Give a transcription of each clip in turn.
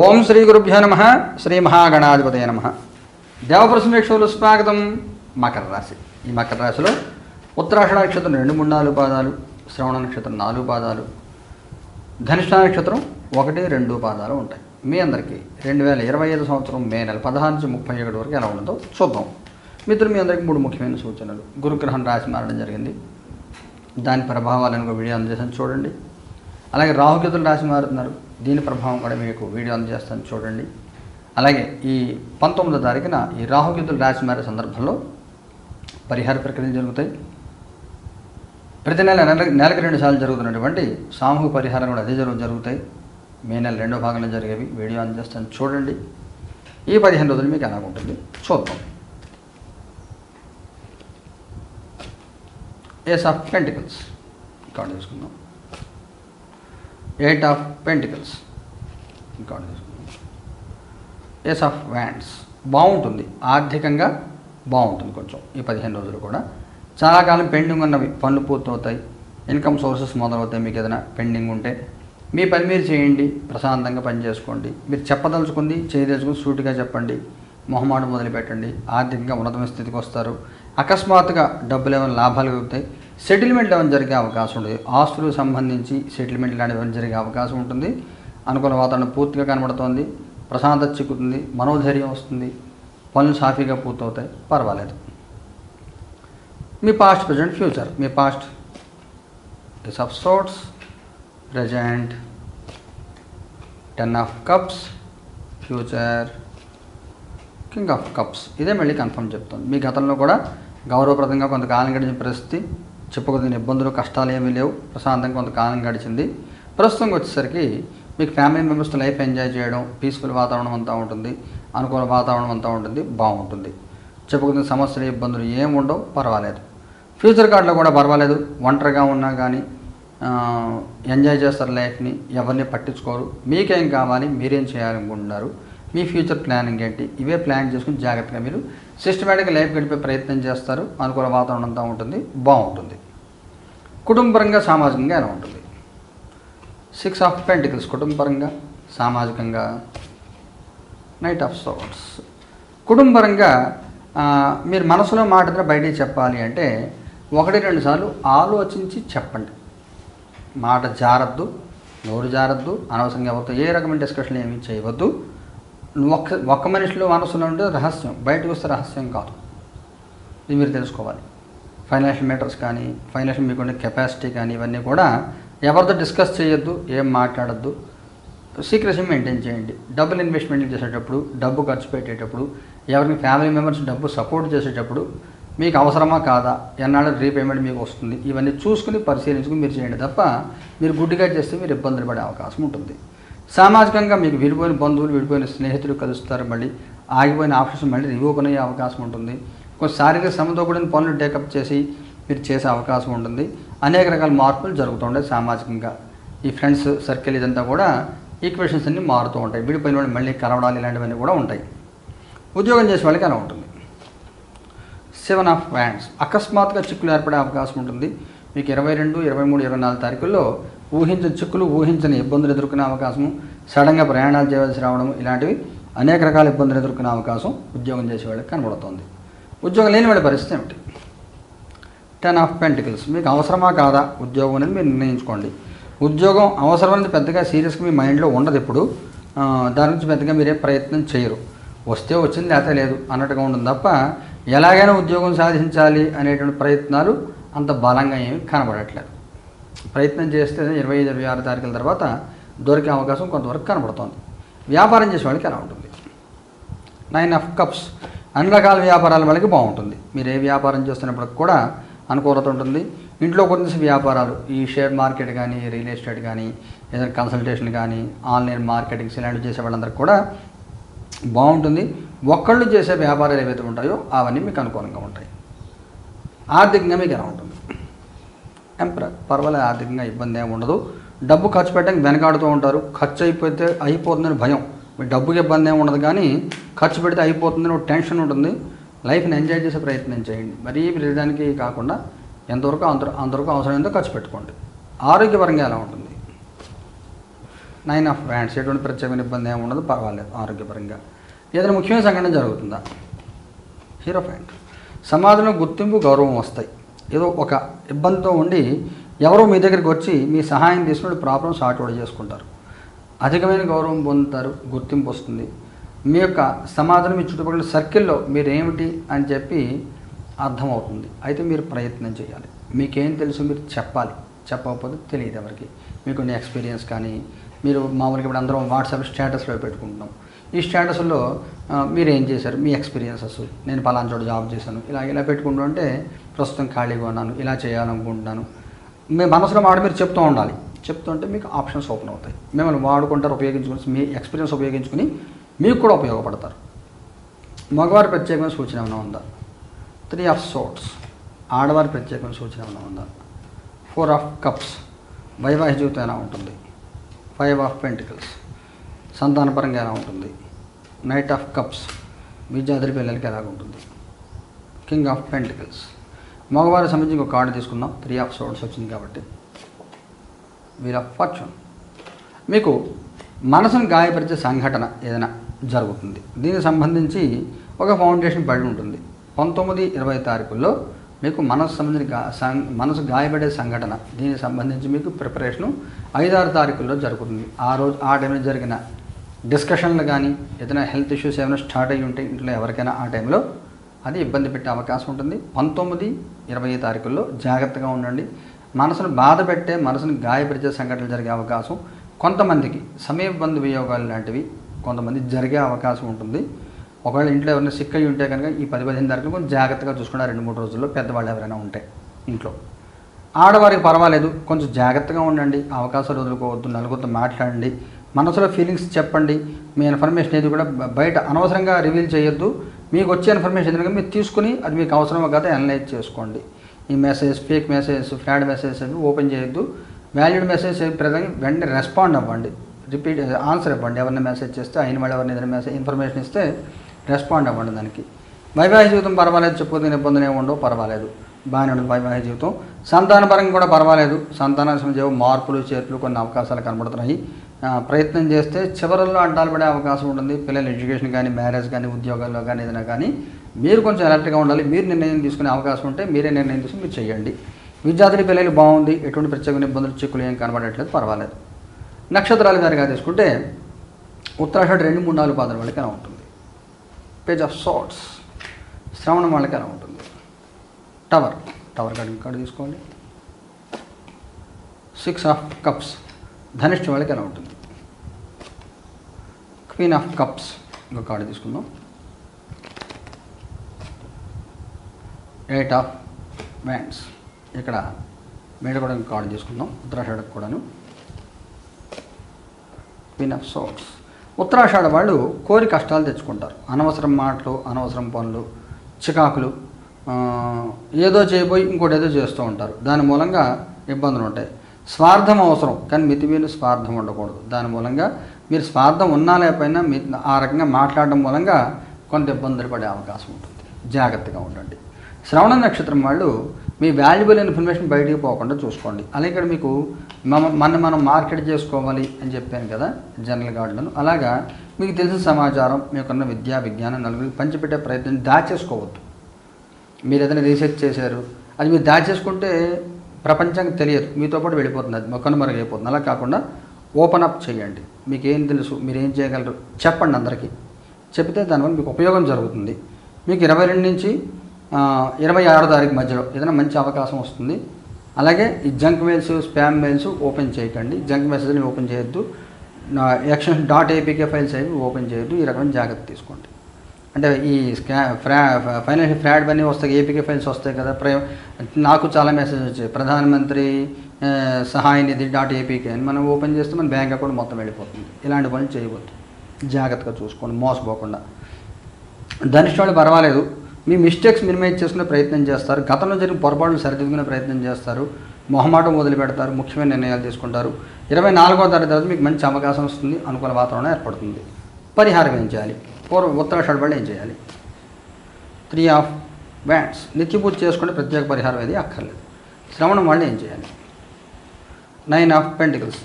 ఓం శ్రీ గురుభ్యో నమ శ్రీ మహాగణాధిపతయ నమ. దేవప్రసమేక్షలు స్వాగతం. మకర రాశి. ఈ మకర రాశిలో ఉత్తరాషణ నక్షత్రం రెండు మూడు నాలుగు పాదాలు శ్రవణ నక్షత్రం నాలుగు పాదాలు ధనిష్ట నక్షత్రం ఒకటి రెండు పాదాలు ఉంటాయి. మీ అందరికీ రెండు వేల ఇరవై ఐదు సంవత్సరం మే నెల పదహారు నుంచి ముప్పై ఒకటి వరకు ఎలా ఉండదో చూద్దాం. మిత్రులు మీ అందరికీ మూడు ముఖ్యమైన సూచనలు. గురుగ్రహం రాశి మారడం జరిగింది. దాని ప్రభావాలను ఒక వీడియో అందజేసాను చూడండి. అలాగే రాహుకేతులు రాశి మారుతున్నారు. దీని ప్రభావం కూడా మీకు వీడియో అందజేస్తాను చూడండి. అలాగే ఈ పంతొమ్మిదో తారీఖున ఈ రాహుకేతులు రాశి మారే సందర్భంలో పరిహార ప్రక్రియలు జరుగుతాయి. ప్రతి నెల నెల నెలకు రెండు సార్లు జరుగుతున్నటువంటి సామూహిక పరిహారం కూడా అదే జరుగు జరుగుతాయి. మే నెల రెండో భాగంలో జరిగేవి. వీడియో అందజేస్తాను చూడండి. ఈ పదిహేను రోజులు మీకు ఎలా ఉంటుంది? చూద్దాం. ఏస్ ఆఫ్ పెంటికల్స్ కార్డు తీసుకుందాం. Eight of pentacles card ace of wands బాగుంటుంది. ఆర్థికంగా బాగుంటుంది కొంచెం ఈ పదిహేను రోజులు కూడా. చాలా కాలం పెండింగ్ ఉన్నవి. పనులు పూర్తవుతాయి. ఇన్కమ్ సోర్సెస్ మొదలవుతాయి. మీకు ఏదైనా పెండింగ్ ఉంటే మీ పని మీరు చేయండి. ప్రశాంతంగా పని చేసుకోండి. మీరు చెప్పదలుచుకుంది చేయదలుచుకుని సూటిగా చెప్పండి. మొహమాటం మొదలుపెట్టండి. ఆర్థికంగా ఉన్నతమైన స్థితికి వస్తారు. అకస్మాత్తుగా డబ్బులు ఏమైనా లాభాలు కలుగుతాయి. సెటిల్మెంట్ ఏమైనా జరిగే అవకాశం ఉంటుంది ఆస్తులకు సంబంధించి సెటిల్మెంట్ లాంటివి ఏమైనా జరిగే అవకాశం ఉంటుంది. అనుకూల వాతావరణం పూర్తిగా కనబడుతోంది. ప్రశాంతత చిక్కుతుంది. మనోధైర్యం వస్తుంది. పనులు సాఫీగా పూర్తవుతాయి. పర్వాలేదు. మీ past present future me past is of swords present ten of cups future king of cups ఇదే మళ్ళీ కన్ఫర్మ్ చెప్తాను మీ గతంలో కూడా గౌరవప్రదంగా కొంతకాలం గడిచిన పరిస్థితి చెప్పుకోదగిన ఇబ్బందులు కష్టాలు ఏమీ లేవు. ప్రశాంతంగా కొంతకాలం గడిచింది. ప్రస్తుతం వచ్చేసరికి మీకు ఫ్యామిలీ మెంబర్స్తో లైఫ్ ఎంజాయ్ చేయడం పీస్ఫుల్ వాతావరణం అంతా ఉంటుంది. అనుకూల వాతావరణం అంతా ఉంటుంది. బాగుంటుంది. చెప్పుకున్న సమస్యలు ఇబ్బందులు ఏమి ఉండవు. పర్వాలేదు. ఫ్యూచర్ కార్డులో కూడా పర్వాలేదు. ఒంటరిగా ఉన్నా కానీ ఎంజాయ్ చేస్తారు లైఫ్ని ఎవరిని పట్టించుకోరు. మీకేం కావాలి? మీరేం చేయాలనుకుంటున్నారు? మీ ఫ్యూచర్ ప్లానింగ్ ఏంటి? ఇవే ప్లాన్ చేసుకుని జాగ్రత్తగా మీరు సిస్టమేటిక్గా లైఫ్ గడిపే ప్రయత్నం చేస్తారు. అనుకూల వాతావరణం అంతా ఉంటుంది. బాగుంటుంది. కుటుంబపరంగా సామాజికంగా ఎలా ఉంటుంది? సిక్స్ ఆఫ్ పెంటికల్స్ కుటుంబపరంగా సామాజికంగా నైట్ ఆఫ్ సోట్స్ కుటుంబపరంగా మీరు మనసులో మాటతో బయటికి చెప్పాలి అంటే ఒకటి రెండు సార్లు ఆలోచించి చెప్పండి. మాట జారద్దు నోరు జారద్దు అనవసరంగా ఎవరితో ఏ రకమైన డిస్కషన్ ఏమీ చేయవద్దు. ఒక్క ఒక్క మనిషిలో మనసులో ఉంటే రహస్యం బయటకు వస్తే రహస్యం కాదు. ఇది మీరు తెలుసుకోవాలి. ఫైనాన్షియల్ మ్యాటర్స్ కానీ ఫైనాన్షియల్ మీకుండే కెపాసిటీ కానీ ఇవన్నీ కూడా ఎవరితో డిస్కస్ చేయొద్దు ఏం మాట్లాడద్దు. సీక్రెసీ మెయింటైన్ చేయండి. డబ్బులు ఇన్వెస్ట్మెంట్ చేసేటప్పుడు డబ్బు ఖర్చు పెట్టేటప్పుడు ఎవరికి ఫ్యామిలీ మెంబర్స్ డబ్బు సపోర్ట్ చేసేటప్పుడు మీకు అవసరమా కాదా? ఎన్నాళ్ళు రీపేమెంట్ మీకు వస్తుంది? ఇవన్నీ చూసుకుని పరిశీలించుకుని మీరు చేయండి తప్ప మీరు గుడ్డిగా చేస్తే మీరు ఇబ్బందులు పడే అవకాశం ఉంటుంది. సామాజికంగా మీకు విడిపోయిన బంధువులు విడిపోయిన స్నేహితులు కలుస్తారు మళ్ళీ. ఆగిపోయిన ఆప్షన్స్ మళ్ళీ రీఓపెన్ అయ్యే అవకాశం ఉంటుంది. శారీరక శ్రమతో కూడిన పనులు టేకప్ చేసి మీరు చేసే అవకాశం ఉంటుంది. అనేక రకాల మార్పులు జరుగుతుంటాయి సామాజికంగా. ఈ ఫ్రెండ్స్ సర్కిల్ ఇదంతా కూడా ఈక్వేషన్స్ అన్నీ మారుతూ ఉంటాయి. విడిపోయిన వాళ్ళు మళ్ళీ కలవడాలు ఇలాంటివన్నీ కూడా ఉంటాయి. ఉద్యోగం చేసే వాళ్ళకి అలా ఉంటుంది. సెవెన్ ఆఫ్ హ్యాండ్స్ అకస్మాత్తుగా చిక్కులు ఏర్పడే అవకాశం ఉంటుంది. మీకు ఇరవై రెండు ఇరవై మూడు ఇరవై నాలుగు తారీఖుల్లో ఊహించని చిక్కులు ఊహించని ఇబ్బందులు ఎదుర్కొనే అవకాశము సడన్గా ప్రయాణాలు చేయవలసి రావడం ఇలాంటివి అనేక రకాల ఇబ్బందులు ఎదుర్కొనే అవకాశం ఉద్యోగం చేసే వాళ్ళకి కనబడుతుంది. ఉద్యోగం లేని వాళ్ళ పరిస్థితి ఏమిటి? టెన్ ఆఫ్ పెంటికల్స్ మీకు అవసరమా కాదా ఉద్యోగం అనేది మీరు నిర్ణయించుకోండి. ఉద్యోగం అవసరం అనేది పెద్దగా సీరియస్గా మీ మైండ్లో ఉండదు ఇప్పుడు దాని నుంచి పెద్దగా మీరే ప్రయత్నం చేయరు. వస్తే వచ్చింది లేకపోతే లేదు అన్నట్టుగా ఉంటుంది తప్ప ఎలాగైనా ఉద్యోగం సాధించాలి అనేటువంటి ప్రయత్నాలు అంత బలంగా ఏమి కనబడట్లేదు. ప్రయత్నం చేస్తే ఇరవై ఐదు ఇరవై ఆరు తారీఖుల తర్వాత దొరికే అవకాశం కొంతవరకు కనబడుతోంది. వ్యాపారం చేసే వాళ్ళకి ఎలా ఉంటుంది? నైన్ ఆఫ్ కప్స్ అన్ని రకాల వ్యాపారాల వాళ్ళకి బాగుంటుంది. మీరు ఏ వ్యాపారం చేస్తున్నప్పటికి కూడా అనుకూలత ఉంటుంది. ఇంట్లో కొన్ని వ్యాపారాలు ఈ షేర్ మార్కెట్ కానీ రియల్ ఎస్టేట్ కానీ ఏదైనా కన్సల్టేషన్ కానీ ఆన్లైన్ మార్కెటింగ్స్ ఇలాంటివి చేసే వాళ్ళందరికీ కూడా బాగుంటుంది. ఒక్కళ్ళు చేసే వ్యాపారాలు ఏవైతే ఉంటాయో అవన్నీ మీకు అనుకూలంగా ఉంటాయి. ఆర్థికంగా మీకు ఎలా ఉంటుంది? ఎంప్ర పర్వాలేదు ఆర్థికంగా ఇబ్బంది ఏమి ఉండదు. డబ్బు ఖర్చు పెట్టడానికి వెనకాడుతూ ఉంటారు. ఖర్చు అయిపోతే అయిపోతుందని భయం. డబ్బుకి ఇబ్బంది ఏమి ఉండదు కానీ ఖర్చు పెడితే అయిపోతుంది ఒక టెన్షన్ ఉంటుంది. లైఫ్ని ఎంజాయ్ చేసే ప్రయత్నం చేయండి. మరీ ప్రతిదానికి కాకుండా ఎంతవరకు అంత అంతవరకు అవసరమైందో ఖర్చు పెట్టుకోండి. ఆరోగ్యపరంగా ఎలా ఉంటుంది? నైన్ ఆఫ్ హ్యాండ్స్ ఎటువంటి ప్రత్యేకమైన ఇబ్బంది ఏమి ఉండదు. పర్వాలేదు. ఆరోగ్యపరంగా. ఏదైనా ముఖ్యమైన సంఘటన జరుగుతుందా? హీరో ఫ్యాంట్ సమాజంలో గుర్తింపు గౌరవం వస్తాయి. ఏదో ఒక ఇబ్బందితో ఉండి ఎవరో మీ దగ్గరికి వచ్చి మీ సహాయం తీసుకుని ప్రాబ్లం సార్ట్ అవుట్ చేసుకుంటారు. అధికమైన గౌరవం పొందుతారు గుర్తింపు వస్తుంది. మీ యొక్క సమాధానం మీ చుట్టుపక్కల సర్కిల్లో మీరు ఏమిటి అని చెప్పి అర్థమవుతుంది. అయితే మీరు ప్రయత్నం చేయాలి. మీకేం తెలుసు మీరు చెప్పాలి. చెప్పకపోతే తెలియదు ఎవరికి. మీకు కొన్ని ఎక్స్పీరియన్స్ కానీ మీరు మామూలుగా ఇప్పుడు అందరం వాట్సాప్ స్టేటస్లో పెట్టుకుంటున్నాం. ఈ స్టేటస్లో మీరు ఏం చేశారు? మీ ఎక్స్పీరియన్సెస్. నేను పలానా చోట జాబ్ చేశాను. ఇలా ఇలా పెట్టుకుంటూ ఉంటే ప్రస్తుతం ఖాళీగా ఉన్నాను. ఇలా చేయాలనుకుంటున్నాను. మీ మనసులో మాట మీరు చెప్తూ ఉండాలి. చెప్తుంటే మీకు ఆప్షన్స్ ఓపెన్ అవుతాయి. మిమ్మల్ని వాడుకుంటారు ఉపయోగించుకుని మీ ఎక్స్పీరియన్స్ ఉపయోగించుకుని మీకు కూడా ఉపయోగపడతారు. మగవారి ప్రత్యేకమైన సూచన ఏమైనా ఉందా? త్రీ ఆఫ్ సోట్స్ ఆడవారి ప్రత్యేకమైన సూచన ఏమైనా ఉందా? ఫోర్ ఆఫ్ కప్స్ వైవాహిక జీవితం ఎలా ఉంటుంది? ఫైవ్ ఆఫ్ పెంటికల్స్ సంతానపరంగా ఎలా ఉంటుంది? నైట్ ఆఫ్ కప్స్ విద్యార్థుల పిల్లలకి ఎలా ఉంటుంది? కింగ్ ఆఫ్ పెంటికల్స్ మగవారి సంబంధించి ఒక కార్డు తీసుకుందాం. త్రీ ఆఫ్ సోట్స్ వచ్చింది కాబట్టి. వీల్ ఆఫ్ ఫార్చ్యూన్ మీకు మనసును గాయపరిచే సంఘటన ఏదైనా జరుగుతుంది. దీనికి సంబంధించి ఒక ఫౌండేషన్ పడి ఉంటుంది. పంతొమ్మిది ఇరవై తారీఖుల్లో మీకు మనసు సంబంధించిన సం- మనసు గాయపడే సంఘటన. దీనికి సంబంధించి మీకు ప్రిపరేషను ఐదారు తారీఖుల్లో జరుగుతుంది. ఆ రోజు ఆ టైంలో జరిగిన డిస్కషన్లు కానీ ఏదైనా హెల్త్ ఇష్యూస్ ఏమైనా స్టార్ట్ అయ్యి ఉంటే ఇంట్లో ఎవరికైనా ఆ టైంలో అది ఇబ్బంది పెట్టే అవకాశం ఉంటుంది. పంతొమ్మిది ఇరవై తారీఖుల్లో జాగ్రత్తగా ఉండండి. మనసును బాధ పెట్టే మనసును గాయపరిచే సంఘటనలు జరిగే అవకాశం కొంతమందికి సమీప బంధు వియోగాలు లాంటివి కొంతమంది జరిగే అవకాశం ఉంటుంది. ఒకవేళ ఇంట్లో ఎవరైనా సిక్ అయి ఉంటే కనుక ఈ పది పదిహేను తారీఖులు కొంచెం జాగ్రత్తగా చూసుకున్నా రెండు మూడు రోజుల్లో పెద్దవాళ్ళు ఎవరైనా ఉంటే ఇంట్లో. ఆడవారికి పర్వాలేదు కొంచెం జాగ్రత్తగా ఉండండి అవకాశాలు వదులుకోవద్దు నలుగురితో మాట్లాడండి మనసులో ఫీలింగ్స్ చెప్పండి మీ ఇన్ఫర్మేషన్ ఏది కూడా బయట అనవసరంగా రివీల్ చేయొద్దు. మీకు వచ్చే ఇన్ఫర్మేషన్ ఏదైనా మీరు తీసుకుని అది మీకు అవసరమో కదా అనలైజ్ చేసుకోండి. ఈ message fake message fraud message అవి ఓపెన్ చేయొద్దు. వాల్యూడ్ మెసేజ్ ప్రధాని వెంటనే రెస్పాండ్ అవ్వండి. రిపీట్ ఆన్సర్ ఇవ్వండి ఎవరిని మెసేజ్ చేస్తే అయిన వాళ్ళు ఎవరిని ఏదైనా మెసేజ్ ఇన్ఫర్మేషన్ ఇస్తే రెస్పాండ్ అవ్వండి దానికి. వైవాహిక జీవితం పర్వాలేదు చెప్పుకునే ఇబ్బందులు ఏమి ఉండవు పర్వాలేదు. బాగానే ఉంటుంది వైవాహిక జీవితం. సంతానపరంగా కూడా పర్వాలేదు. సంతాన జీవం మార్పులు చేర్పులు కొన్ని అవకాశాలు కనబడుతున్నాయి. ప్రయత్నం చేస్తే చివరల్లో అడ్డాలు పడే అవకాశం ఉంటుంది. పిల్లల ఎడ్యుకేషన్ కానీ మ్యారేజ్ కానీ ఉద్యోగాల్లో కానీ ఏదైనా కానీ మీరు కొంచెం అలర్ట్గా ఉండాలి. మీరు నిర్ణయం తీసుకునే అవకాశం ఉంటే మీరే నిర్ణయం తీసుకుని మీరు చేయండి. విద్యార్థుల పిల్లలు బాగుంది ఎటువంటి ప్రత్యేకమైన ఇబ్బందులు చిక్కులు ఏం కనబడట్లేదు పర్వాలేదు. నక్షత్రాల గారిగా తీసుకుంటే ఉత్తరాషాఢ రెండు మూడు నాలుగు పాదాల వాళ్ళకి ఎలా ఉంటుంది. పేజ్ ఆఫ్ సాట్స్ శ్రవణం వాళ్ళకి ఎలా ఉంటుంది. టవర్ టవర్ కార్డు కార్డు తీసుకోండి. సిక్స్ ఆఫ్ కప్స్ ధనిష్ట వాళ్ళకి ఎలా ఉంటుంది. క్వీన్ ఆఫ్ కప్స్ ఇంకో కార్డు తీసుకుందాం. ఎయిట్ ఆఫ్ వ్యాండ్స్ ఇక్కడ మేడ కూడా కార్డు తీసుకుందాం. ఉత్తరాషాఢకు కూడాను. క్వీన్ ఆఫ్ సోట్స్ ఉత్తరాషాఢ వాళ్ళు కోరి కష్టాలు తెచ్చుకుంటారు. అనవసరం మాటలు అనవసరం పనులు చికాకులు ఏదో చేయబోయి ఇంకోటి ఏదో చేస్తూ ఉంటారు. దాని మూలంగా ఇబ్బందులు ఉంటాయి. స్వార్థం అవసరం కానీ మితిమీరి స్వార్థం ఉండకూడదు. దాని మూలంగా మీరు స్వార్థం ఉన్నా లేకపోయినా మీ ఆ రకంగా మాట్లాడడం మూలంగా కొంత ఇబ్బందులు పడే అవకాశం ఉంటుంది. జాగ్రత్తగా ఉండండి. శ్రవణ నక్షత్రం వాళ్ళు మీ వాల్యుబుల్ ఇన్ఫర్మేషన్ బయటికి పోకుండా చూసుకోండి. అలాగే ఇక్కడ మీకు మన మన మనం మార్కెట్ చేసుకోవాలి అని చెప్పాను కదా జనరల్ గార్డులను అలాగా మీకు తెలిసిన సమాచారం మీకున్న విద్యా విజ్ఞానం నలుగురికి పంచిపెట్టే ప్రయత్నం దాచేసుకోవద్దు. మీరు ఏదైనా రీసెర్చ్ చేశారు అది మీరు దాచేసుకుంటే ప్రపంచానికి తెలియదు. మీతో పాటు వెళ్ళిపోతుంది అది కనుమరుగైపోతుంది అలా కాకుండా ఓపెన్ అప్ చేయండి. మీకు ఏం తెలుసు మీరు ఏం చేయగలరు? చెప్పండి అందరికీ. చెప్తే దానివల్ల మీకు ఉపయోగం జరుగుతుంది. మీకు ఇరవై రెండు నుంచి ఇరవై ఆరో తారీఖు మధ్యలో ఏదైనా మంచి అవకాశం వస్తుంది. అలాగే ఈ junk mails spam mails open చేయకండి. జంక్ మెసేజ్ని ఓపెన్ చేయొద్దు. యాక్షన్ డాట్ ఏపీకే ఫైల్స్ అవి ఓపెన్ చేయొద్దు. ఈ రకమైన జాగ్రత్త తీసుకోండి. అంటే ఈ స్కా ఫ్రా ఫైనాన్షియల్ ఫ్రాడ్ అన్నీ వస్తాయి ఏపీకే ఫైల్స్ వస్తాయి కదా ప్ర నాకు చాలా మెసేజ్ వచ్చాయి. ప్రధానమంత్రి సహాయ నిధి డాట్ ఏపీకే అని మనం ఓపెన్ చేస్తే మన బ్యాంక్ అకౌంట్ మొత్తం వెళ్ళిపోతుంది. ఇలాంటి పనులు చేయవద్దు. జాగ్రత్తగా చూసుకోండి. మోసపోకుండా. ధనిష్ట వాళ్ళు పర్వాలేదు. మీ మిస్టేక్స్ మినిమైజ్ చేసుకునే ప్రయత్నం చేస్తారు. గతంలో జరిగిన పొరపాట్లు సరిదిద్దుకునే ప్రయత్నం చేస్తారు. మొహమాటం వదిలి పెడతారు ముఖ్యమైన నిర్ణయాలు తీసుకుంటారు. ఇరవై నాలుగో తారీఖు తర్వాత మీకు మంచి అవకాశం వస్తుంది. అనుకూల వాతావరణం ఏర్పడుతుంది. పరిహారం ఏం చేయాలి? పూర్వ ఉత్తరాషాఢ వాళ్ళు ఏం చేయాలి? త్రీ ఆఫ్ బ్యాండ్స్ నిత్య పూజ చేసుకుంటే ప్రత్యేక పరిహారం ఏది అక్కర్లేదు. శ్రవణం వాళ్ళు ఏం చేయాలి? నైన్ ఆఫ్ పెంటికల్స్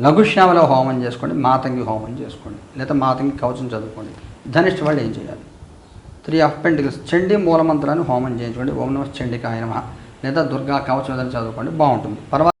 లఘుశ్యామలో హోమం చేసుకోండి. మాతంగి హోమం చేసుకోండి. లేదా మాతంగి కవచం చదువుకోండి. ధనిష్ట వాళ్ళు ఏం చేయాలి? Three of pentacles. చండీ మూలమంత్రాన్ని హోమం చేయించుకోండి. ఓం నమ చండికాయ నమ. లేదా దుర్గా కవచం చదువుకోండి. బాగుంటుంది. పర్వాలేదు.